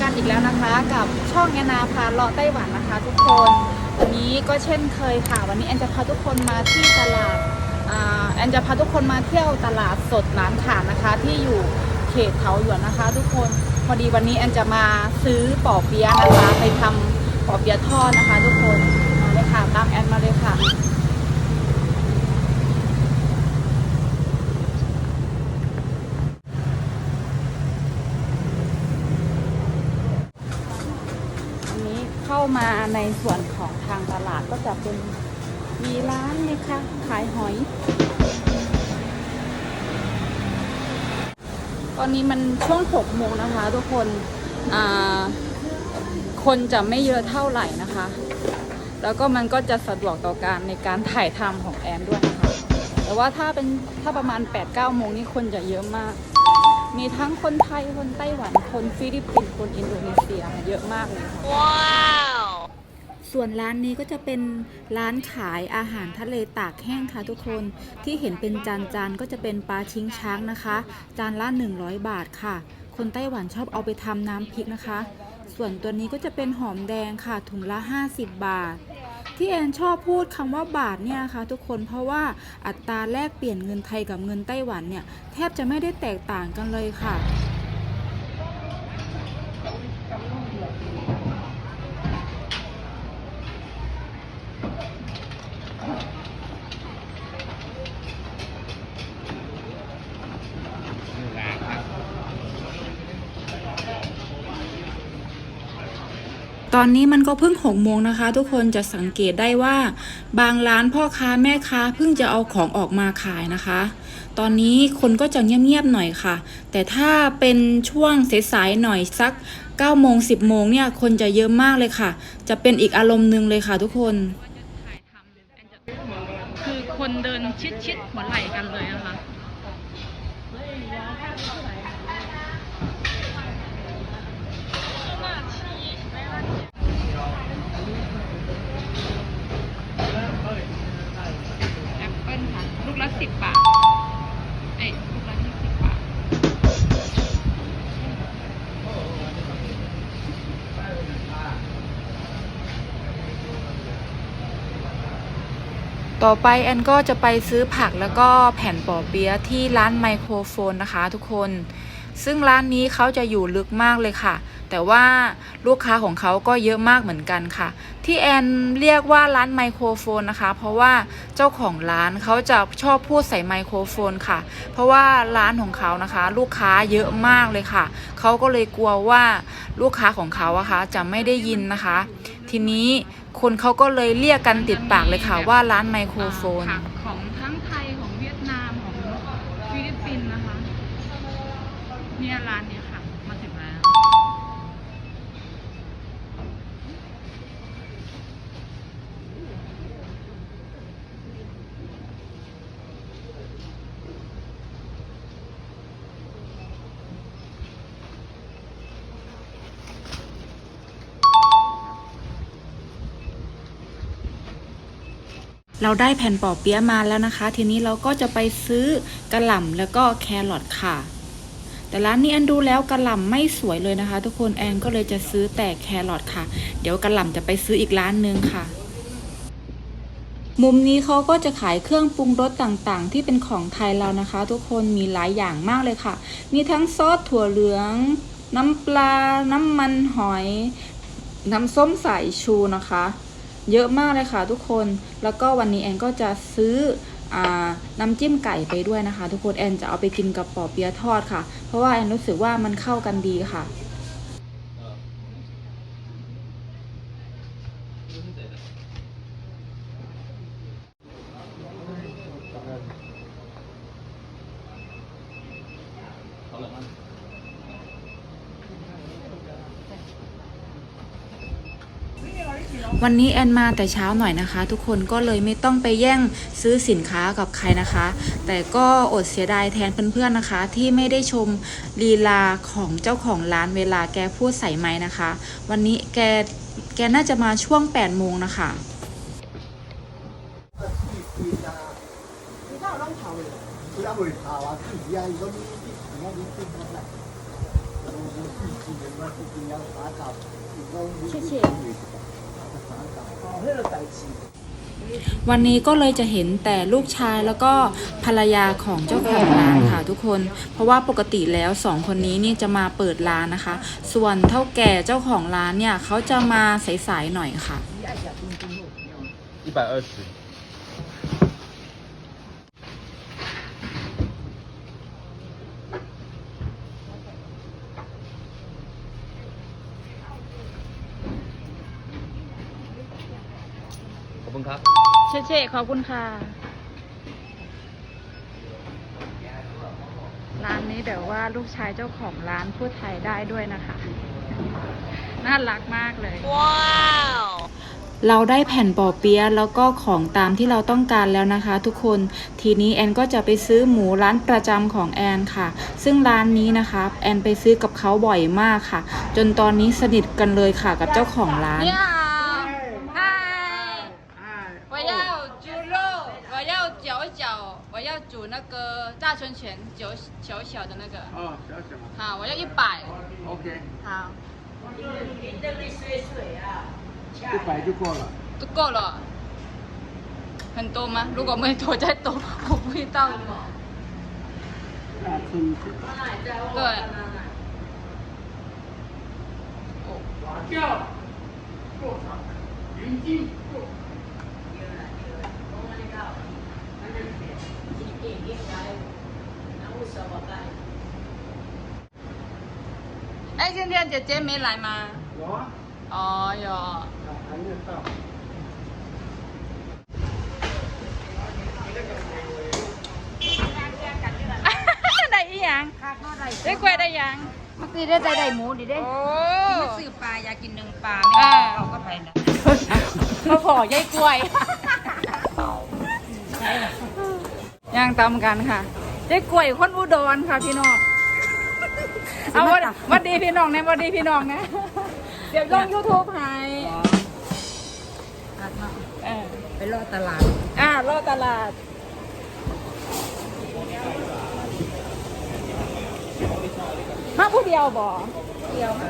กันอีกแล้วนะคะ กับช่องแอนนาพาเลาะไต้หวันนะคะ ทุกคนวันนี้ก็เช่นเคยค่ะ วันนี้แอนจะพาทุกคนมาที่ตลาดแอนจะพาทุกคนมาเที่ยวตลาดสดร้านขาดนะคะ ที่อยู่เขตเถาหยวนนะคะ ทุกคนพอดีวันนี้แอนจะมาซื้อปอเปี๊ยะนะคะ ไปทำปอเปี๊ยะทอดนะคะ ทุกคนมาเลยค่ะตามแอนมาเลยค่ะ อันนี้เข้า มาในส่วนของทางตลาดก็จะเป็นมีร้านเลยค่ะขายหอย ตอนนี้มันช่วงหกโมงนะคะทุกคนคนจะไม่เยอะเท่าไหร่นะคะ แล้วก็มันก็จะสะดวกต่อการในการถ่ายทำของแอนด้วยนะคะ แต่ว่าถ้าเป็นถ้าประมาณ 8-9 โมงนี่คนจะเยอะมาก มีทั้งคนไทย คนไต้หวัน คนฟิลิปปินส์ คนอินโดนีเซียเยอะมากเลยค่ะ ส่วนร้านนี้ก็จะเป็นร้านขายอาหารทะเลตากแห้งค่ะทุกคนที่เห็นเป็นจานจานๆก็จะเป็นปลาชิงช้างนะคะ จานละ 100 บาทค่ะ คนไต้หวันชอบเอาไปทำน้ำพริกนะคะ ส่วนตัวนี้ก็จะเป็นหอมแดงค่ะ ถุงละ 50 บาท ที่แอนชอบพูดคำว่าบาทเนี่ยนะคะทุกคนเพราะว่าอัตราแลกเปลี่ยนเงินไทยกับเงินไต้หวันเนี่ย แทบจะไม่ได้แตกต่างกันเลยค่ะ อนนี้มันก็เพิ่งหกโมงนะคะ ทุกคนจะสังเกตได้ว่า บางร้านพ่อค้าแม่ค้าเพิ่งจะเอาของออกมาขายนะคะ ตอนนี้คนก็จะเงียบๆหน่อยค่ะ แต่ถ้าเป็นช่วงสายๆหน่อยสัก9โมง10โมงเนี่ยคนจะเยอะมากเลยค่ะ จะเป็นอีกอารมณ์หนึ่งเลยค่ะ ทุกคนคือคนเดินชิดๆหัวไหล่กันเลยนะคะ แอปเปิ้ลค่ะ ละสิบบาทเอ้ลูกละยี่สิบบาท ต่อไปแอนก็จะไปซื้อผักแล้วก็แผ่นปอเปี๊ยะที่ร้านไมโครโฟนนะคะทุกคน ซึ่งร้านนี้เขาจะอยู่ลึกมากเลยค่ะ แต่ว่าลูกค้าของเขาก็เยอะมากเหมือนกันค่ะ ที่แอนเรียกว่าร้านไมโครโฟนนะคะ เพราะว่าเจ้าของร้านเขาจะชอบพูดใส่ไมโครโฟนค่ะ เพราะว่าร้านของเขานะคะ ลูกค้าเยอะมากเลยค่ะเขาก็เลยกลัวว่าลูกค้าของเขาอะคะจะไม่ได้ยินนะคะ ทีนี้คนเขาก็เลยเรียกกันติดปากเลยค่ะว่าร้านไมโครโฟน ของทั้งไทยของเวียดนามของฟิลิปปินส์นะคะ เนี่ยร้านเนี้ยค่ะ มาถึงแล้ว เราได้แผ่นปอเปี๊ยะมาแล้วนะคะ ทีนี้เราก็จะไปซื้อกระหล่ำแล้วก็แครอทค่ะ แต่ร้านนี้แอนดูแล้วกระหล่ำไม่สวยเลยนะคะ ทุกคนแอนก็เลยจะซื้อแต่แครอทค่ะ เดี๋ยวกระหล่ำจะไปซื้ออีกร้านนึงค่ะ มุมนี้เขาก็จะขายเครื่องปรุงรสต่างๆ ที่เป็นของไทยเรานะคะ ทุกคนมีหลายอย่างมากเลยค่ะ มีทั้งซอสถั่วเหลือง น้ำปลา น้ำมันหอย น้ำส้มสายชูนะคะ เยอะมากเลยค่ะทุกคน แล้วก็วันนี้แอนก็จะซื้ออาน้ำจิ้มไก่ไปด้วยนะคะ ทุกคนแอนจะเอาไปกินกับปอเปี๊ยะทอดค่ะ เพราะว่าแอนรู้สึกว่ามันเข้ากันดีค่ะ วันนี้แอนมาแต่เช้าหน่อยนะคะ ทุกคนก็เลยไม่ต้องไปแย่งซื้อสินค้ากับใครนะคะ แต่ก็อดเสียดายแทนเพื่อนๆนะคะ ที่ไม่ได้ชมลีลาของเจ้าของร้านเวลาแกพูดใส่ไม้นะคะ วันนี้แกแกน่าจะมาช่วง8โมงนะคะเช่เช่。 วันนี้ก็เลยจะเห็นแต่ลูกชายแล้วก็ภรรยาของเจ้าของร้านค่ะทุกคน เพราะว่าปกติแล้วสองคนนี้นี่จะมาเปิดร้านนะคะ ส่วนเท่าแก่เจ้าของร้านเนี่ยเขาจะมาสายๆหน่อยค่ะ 一百二十。 คุณครับ เชเชขอบคุณค่ะ ร้านนี้แบบว่าลูกชายเจ้าของร้านพูดไทยได้ด้วยนะคะ น่ารักมากเลย ว้าว เราได้แผ่นปอเปี๊ยะแล้วก็ของตามที่เราต้องการแล้วนะคะทุกคน ทีนี้แอนก็จะไปซื้อหมูร้านประจำของแอนค่ะ ซึ่งร้านนี้นะคะแอนไปซื้อกับเขาบ่อยมากค่ะ จนตอนนี้สนิทกันเลยค่ะกับเจ้าของร้าน เนี่ 搅一搅，我要煮那个大春拳，九小小的那个。哦，小小好，我要一百。，OK，好，一百就够了。都够了。很多吗？如果没多再多，我不会到。大春卷，对。哎，今天姐姐没来吗？有啊，哦哟。还没有到。 ได้อีหยังได้กล้วยได้ยัง เมื่อกี้ได้ได้ได้หมูดิเด้ โอ้ มาซื้อปลาอยากกินหนึ่งปลา อ่า ไม่เอาก็ไปนะ มาขอยายกล้วย ย่างตามกันค่ะยายกล้วยคนอุดรค่ะพี่น้องเอาวันวันดีพี่น้องนะวันดีพี่น้องนะเดี๋ยวลงยูทูบให้เออไปรอตลาด อ่ารอตลาดมาผู้เดียวบ่เดียวค่ะ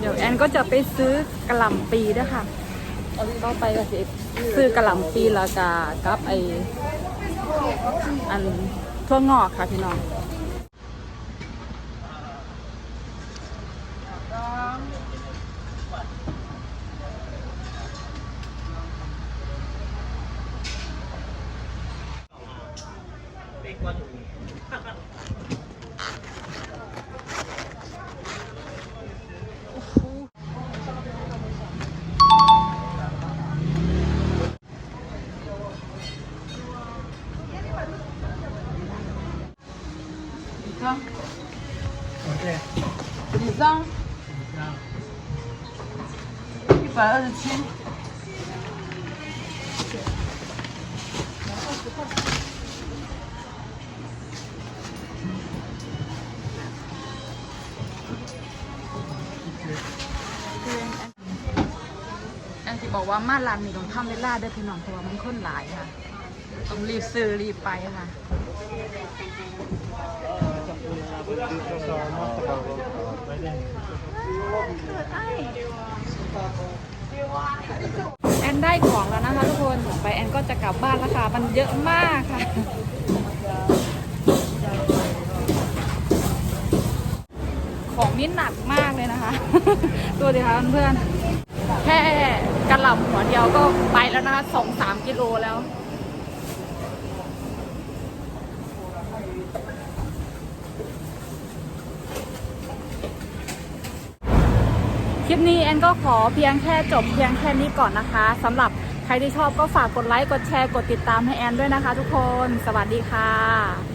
เดี๋ยวแอนก็จะไปซื้อกระหล่ำปีด้วยค่ะ ก็ไปก็สิซื้อกระหล่ำปีแล้วก็กับไออันทั่วงอกค่ะพี่น้อง OK，几张？一百二十七。แอนสิบอกว่ามาลานมีต้องทำเวลาเด้วยพี่น้องเพราะว่ามันคนหลายค่ะ ต้องรีบซื้อรีบไปค่ะ แอนได้ของแล้วนะคะทุกคนไปแอนก็จะกลับบ้านแล้วค่ะ มันเยอะมากค่ะ ของนี่หนักมากเลยนะคะ ตัวดีค่ะเพื่อน แค่กระหล่ำหัวเดียวก็ไปแล้วนะคะสองสามกิโลแล้ว คลิปนี้แอนก็ขอเพียงแค่จบเพียงแค่นี้ก่อนนะคะสำหรับใครที่ชอบก็ฝากกดไลค์ กดแชร์ กดติดตามให้แอนด้วยนะคะทุกคน สวัสดีค่ะ